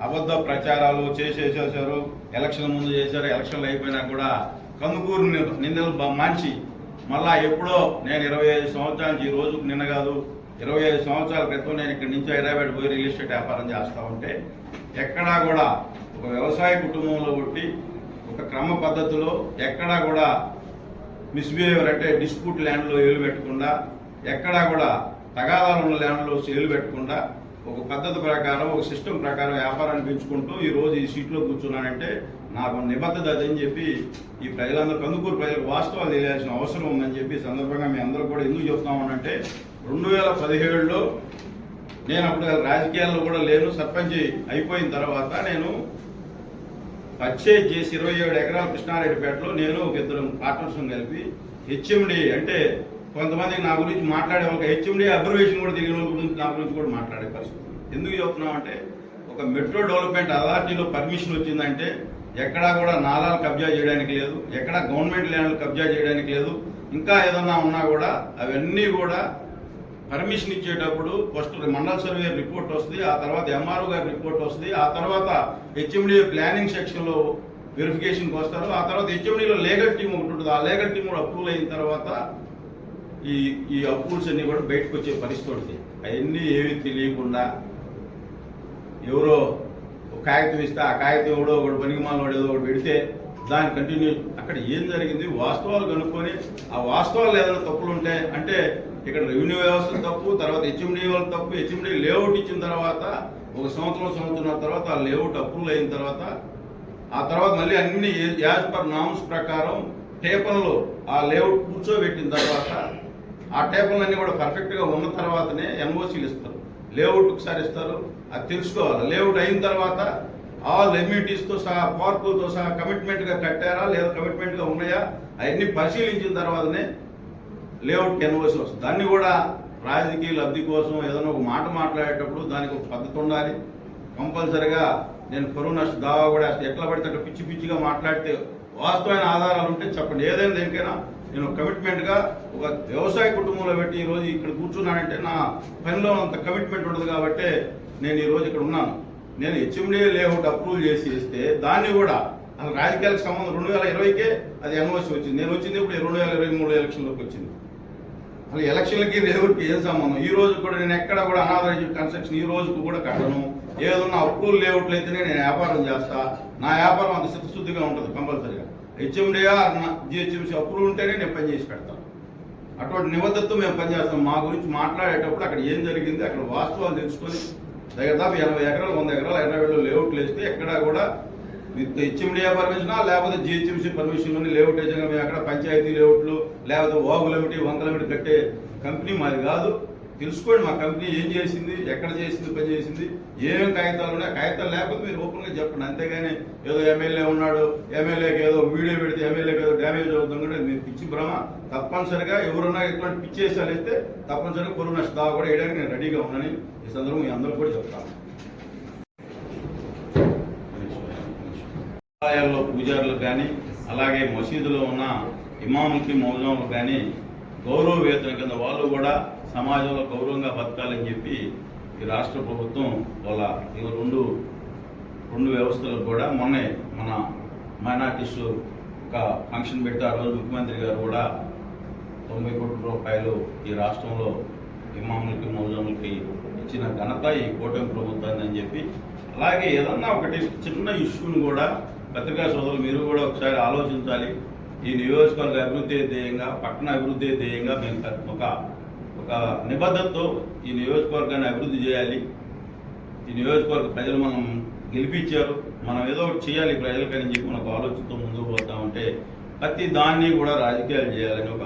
అబద్ధ ప్రచారాలు చేసేసేసారు ఎలక్షన్ ముందు చేశారు. ఎలక్షన్లు అయిపోయినా కూడా కందుకూరు ని- నిందలు బ- మళ్ళా ఎప్పుడో నేను ఇరవై ఐదు సంవత్సరాల నుంచి ఈ రోజుకు నిన్న కాదు ఇరవై ఐదు సంవత్సరాల క్రితం నేను ఇక్కడి నుంచి హైదరాబాద్ పోయి రియల్ ఎస్టేట్ వ్యాపారం చేస్తూ ఉంటే ఎక్కడా కూడా ఒక వ్యవసాయ కుటుంబంలో పుట్టి ఒక క్రమ పద్ధతిలో ఎక్కడా కూడా మిస్బిహేవియర్ అంటే డిస్ప్యూట్ ల్యాండ్లో ఏలు పెట్టకుండా ఎక్కడా కూడా తగాదాలు ఉన్న ల్యాండ్లో సేలు పెట్టకుండా ఒక పద్ధతి ప్రకారం ఒక సిస్టమ్ ప్రకారం వ్యాపారాన్ని పెంచుకుంటూ ఈ రోజు ఈ సీట్లో కూర్చున్నానంటే నాకు నిబద్ధత అదని చెప్పి ఈ ప్రజలందరూ కందుకూరు ప్రజలకు వాస్తవాలు తెలియాల్సిన అవసరం ఉందని చెప్పి సందర్భంగా మీ అందరూ కూడా ఎందుకు చెప్తామనంటే రెండు వేల పదిహేడులో నేను అప్పుడు రాజకీయాల్లో కూడా లేను సర్పంచ్ అయిపోయిన తర్వాత నేను పర్చేజ్ చేసి ఇరవై ఏడు ఎకరాల కృష్ణారెడ్డిపేటలో నేను ఒక ఇద్దరు పార్ట్నర్స్ కలిపి హెచ్ఎండి అంటే కొంతమంది నా గురించి మాట్లాడే ఒక హెచ్ఎండి అబ్జర్వేషన్ కూడా తెలియని వాళ్ళ గురించి నా గురించి కూడా మాట్లాడే పరిస్థితి ఎందుకు చెప్తున్నాం అంటే ఒక మెట్రో డెవలప్మెంట్ అథారిటీలో పర్మిషన్ వచ్చిందంటే ఎక్కడా కూడా నాలాలు కబ్జా చేయడానికి లేదు ఎక్కడా గవర్నమెంట్ ల్యాండ్లు కబ్జా చేయడానికి లేదు ఇంకా ఏదన్నా ఉన్నా కూడా అవన్నీ కూడా పర్మిషన్ ఇచ్చేటప్పుడు ఫస్ట్ మండల సర్వే రిపోర్ట్ వస్తుంది ఆ తర్వాత ఎంఆర్ఓ గారి రిపోర్ట్ వస్తుంది ఆ తర్వాత హెచ్ఎండి ప్లానింగ్ సెక్షన్లో వెరిఫికేషన్కి వస్తారు ఆ తర్వాత హెచ్ఎండిలో లీగల్ టీం ఒకటి ఉంటుంది ఆ లీగల్ టీం కూడా అప్రూవల్ అయిన తర్వాత ఈ ఈ అప్రూవల్స్ అన్నీ కూడా బయటకు వచ్చే పరిస్థితి ఉంటుంది. అవన్నీ ఏమీ తెలియకుండా ఎవరో ఒక కాగితం ఇస్తే ఆ కాగితం ఎవడో ఒకటి పనికిమాల ఏదో ఒకటి పెడితే దాని కంటిన్యూ అక్కడ ఏం జరిగింది? వాస్తవాలు కనుక్కొని ఆ వాస్తవాలు ఏదైనా తప్పులు ఉంటే అంటే ఇక్కడ రెవెన్యూ వ్యవస్థ తప్పు తర్వాత హెచ్ఎండి వాళ్ళ తప్పు హెచ్ఎండి లేఅవుట్ ఇచ్చిన తర్వాత ఒక సంవత్సరం సంవత్సరం తర్వాత ఆ లేఅవుట్ అప్రూవల్ అయిన తర్వాత ఆ తర్వాత మళ్ళీ అన్ని యాజ్ పర్ నామ్స్ ప్రకారం టేబుల్లో ఆ లేఅవుట్ కూర్చోబెట్టిన తర్వాత ఆ టేబుల్ని కూడా పర్ఫెక్ట్గా ఉన్న తర్వాతనే ఎన్ఓసీలు ఇస్తారు. లేఅవుట్ ఒకసారి ఇస్తారు. అది తెలుసుకోవాలి. లేఅవుట్ అయిన తర్వాత ఆల్ ఎమ్యూనిటీస్తో సహా పార్కులతో సహా కమిట్మెంట్గా కట్టారా? లేదా కమిట్మెంట్గా ఉన్నాయా? అవన్నీ పరిశీలించిన తర్వాతనే లేఅవుట్ ఎన్ఓసీ వస్తుంది. దాన్ని కూడా రాజకీయ లబ్ధి కోసం ఏదైనా ఒక మాట మాట్లాడేటప్పుడు దానికి ఒక పద్ధతి ఉండాలి. కంపల్సరిగా నేను కరువు నష్ట దావా కూడా అసలు ఎట్లా పడితే అట్లా పిచ్చి పిచ్చిగా మాట్లాడితే వాస్తవమైన ఆధారాలు ఉంటే చెప్పండి. ఏదైనా దేనికైనా నేను కమిట్మెంట్గా ఒక వ్యవసాయ కుటుంబంలో పెట్టి ఈ రోజు ఇక్కడ కూర్చున్నానంటే నా పనిలో అంత కమిట్మెంట్ ఉండదు కాబట్టి నేను ఈరోజు ఇక్కడ ఉన్నాను. నేను హెచ్ఎండి లేఅవుట్ అప్రూవల్ చేసి ఇస్తే దాన్ని కూడా అసలు రాజకీయాలకు సంబంధం రెండు వేల ఇరవైకే అది ఎన్ఓసి వచ్చింది. నేను వచ్చింది ఇప్పుడు రెండు వేల ఇరవై మూడు ఎలక్షన్లోకి వచ్చింది. అసలు ఎలక్షన్లకి లేఅవుట్కి ఏం సంబంధం? ఈ రోజు కూడా నేను ఎక్కడ కూడా అనాథరైజ్ కన్స్ట్రక్షన్ ఈ రోజుకు కూడా కట్టను. ఏదన్నా అప్రూవల్ లేఅవుట్లు అయితేనే నేను వ్యాపారం చేస్తా. నా వ్యాపారం అంత చిత్తశుద్ధిగా ఉంటుంది కంపల్సరీగా. హెచ్ఎండియా జిహెచ్ఎంసీ అప్పులు ఉంటేనే నేను పని చేసి పెడతాను అటువంటి నిబద్ధతతో మేము పనిచేస్తాం మా గురించి మాట్లాడేటప్పుడు అక్కడ ఏం జరిగింది అక్కడ వాస్తవాలు తెలుసుకొని దగ్గర దాపు ఎనభై ఎకరాలు వంద ఎకరాలు హైదరాబాద్లో లేఅవుట్లు వేస్తే ఎక్కడా కూడా విత్ హెచ్ఎండియా పర్మిషనా లేకపోతే జిహెచ్ఎంసీ పర్మిషన్లోని లేఅవుట్ ఏజెంట్గా మేము అక్కడ పంచాయతీ లేఅవుట్లు లేకపోతే వాగులమిటి వంకలమిటి కట్టే కంపెనీ మాది కాదు. తెలుసుకోండి మా కంపెనీ ఏం చేసింది ఎక్కడ చేసింది పని చేసింది ఏమేమి కాగితాలు ఉన్నాయి కాగితాలు లేకపోతే మీరు ఓపెన్గా చెప్పండి. అంతేగాని ఏదో ఎమ్మెల్యే ఉన్నాడు ఎమ్మెల్యేకి ఏదో వీడియో పెడితే ఎమ్మెల్యేకి ఏదో డ్యామేజ్ అవుతుంది కూడా మీరు పిచ్చి భ్రమ. తప్పనిసరిగా ఎవరున్నా ఎటువంటి పిచ్చి వేసాలు అయితే తప్పనిసరిగా కొరువు నష్ట. దావా కూడా వేయడానికి నేను రెడీగా ఉన్నానని ఈ సందర్భం మీ అందరూ కూడా చెప్తాను. ఆలయాల్లో పూజారులకు కానీ అలాగే మసీదులో ఉన్న ఇమాములకి మౌజాములకు కానీ గౌరవ వేతన కింద వాళ్ళు కూడా సమాజంలో గౌరవంగా బతకాలని చెప్పి ఈ రాష్ట్ర ప్రభుత్వం వాళ్ళ ఈ రెండు రెండు వ్యవస్థలకు కూడా మొన్నే మన మైనార్టీస్ ఒక ఫంక్షన్ పెడితే ఆ రోజు ముఖ్యమంత్రి గారు కూడా తొంభై కోట్ల రూపాయలు ఈ రాష్ట్రంలో ఇమాములకి మౌజములకి ఇచ్చిన ఘనత ఈ కూటమి ప్రభుత్వాన్ని అని చెప్పి అలాగే ఏదన్నా ఒకటి చిన్న ఇష్యూని కూడా పత్రికా సోదరులు మీరు కూడా ఒకసారి ఆలోచించాలి. ఈ నియోజకవర్గ అభివృద్ధి ధ్యేయంగా పట్టణ అభివృద్ధి ధ్యేయంగా మేము ఒక ఒక నిబద్ధతతో ఈ నియోజకవర్గాన్ని అభివృద్ధి చేయాలి. ఈ నియోజకవర్గ ప్రజలు మనం గెలిపించారు. మనం ఏదో ఒకటి చేయాలి ప్రజలకని చెప్పి మనకు ఆలోచనతో ముందుకు పోతా ఉంటే ప్రతి దాన్ని కూడా రాజకీయాలు చేయాలని ఒక